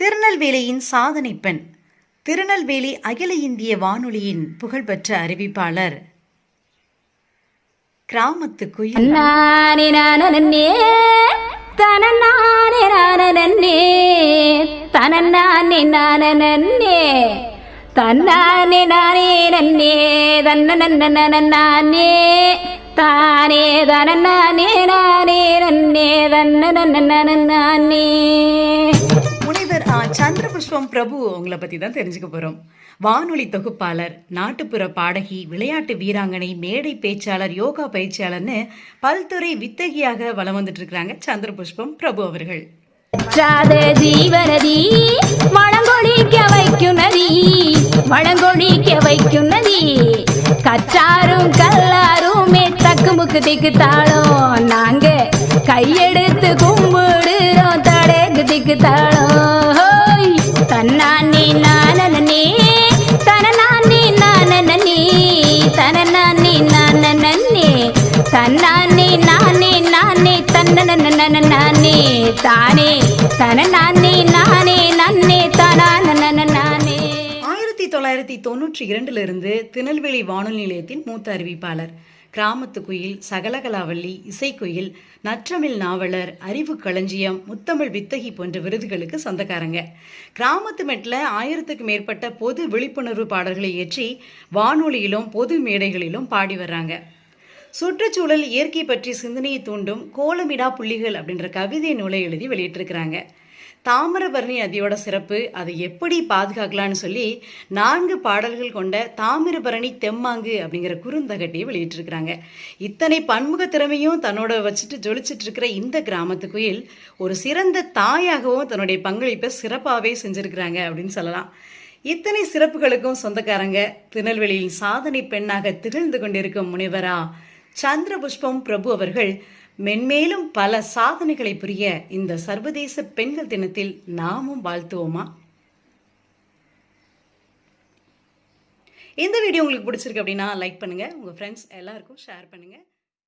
திருநெல்வேலியின் சாதனை பெண் திருநெல்வேலி அகில இந்திய வானொலியின் புகழ்பெற்ற அறிவிப்பாளர். கிராமத்து குயில் நானே நானே தனநானே நானே தனநானே நானே தன்னானே நானே நன்னே தன்ன நன்ன நானே தானே தனநானே நானே நன்னே தன்ன நன்ன சந்திர புஷ்பம் சந்திரபுஷ்பம் பிரபு உங்களை பத்தி தான் தெரிஞ்சுக்க போறோம். வானொலி தொகுப்பாளர் நாட்டுப்புற பாடகி விளையாட்டு வீராங்கனை மேடை பேச்சாளர் யோகா பயிற்சியாளர்னு பல்துறை வித்தகியாக வலம் வந்துட்டு இருக்கிறாங்க சந்திரபுஷ்பம் பிரபு அவர்கள். சாத ஜீவனதி மழங்கொழிக்க வைக்குனதி மழங்கொழிக்க நதி கச்சாரும் கல்லாருமே தக்கு முக்கு திக்கு தாளம் நாங்க கையெடுத்து கும்பிடுறோம் தடைக்கு திக்கு தாளம் தன்னானே நானே நானே தன்ன நானே தானே தன நானே நானே நன்னே தானா நானே ஆயிரத்தி தொள்ளாயிரத்தி தொண்ணூற்றி இரண்டுல இருந்து திருநெல்வேலி வானொலி நிலையத்தின் மூத்த அறிவிப்பாளர். கிராமத்து குயில் சகலகலாவல்லி இசைக்குயில் நற்றமிழ் நாவலர் அறிவு களஞ்சியம் முத்தமிழ் வித்தகி போன்ற விருதுகளுக்கு சொந்தக்காரங்க. கிராமத்து மெட்டில் ஆயிரத்துக்கு மேற்பட்ட பொது விழிப்புணர்வு பாடல்களை இயற்றி வானொலியிலும் பொது மேடைகளிலும் பாடி வர்றாங்க. சுற்றுச்சூழல் இயற்கை பற்றி சிந்தனையை தூண்டும் கோலமிடா புள்ளிகள் அப்படின்ற கவிதை நூலை எழுதி வெளியிட்டிருக்கிறாங்க. தாமிரபரணி நதியோட சிறப்பு அதை எப்படி பாதுகாக்கலாம்னு சொல்லி நான்கு பாடல்கள் கொண்ட தாமிரபரணி தெம்மாங்கு அப்படிங்கிற குறுந்தகட்டையை வெளியிட்டிருக்கிறாங்க. இத்தனை பன்முக திறமையும் தன்னோட வச்சுட்டு ஜொலிச்சிட்டு இருக்கிற இந்த கிராமத்து குயில் ஒரு சிறந்த தாயாகவும் தன்னுடைய பங்களிப்பை சிறப்பாகவே செஞ்சுருக்கிறாங்க அப்படின்னு சொல்லலாம். இத்தனை சிறப்புகளுக்கும் சொந்தக்காரங்க திருநெல்வேலியில் சாதனை பெண்ணாக திகழ்ந்து கொண்டிருக்கும் முனைவரா சந்திரபுஷ்பம் பிரபு அவர்கள் மென்மேலும் பல சாதனைகளை புரிய இந்த சர்வதேச பெண்கள் தினத்தில் நாமும் வாழ்த்துவோமா? இந்த வீடியோ உங்களுக்கு பிடிச்சிருக்கு அப்படின்னா லைக் பண்ணுங்கள் உங்கள் ஃப்ரெண்ட்ஸ் எல்லாருக்கும் ஷேர் பண்ணுங்கள்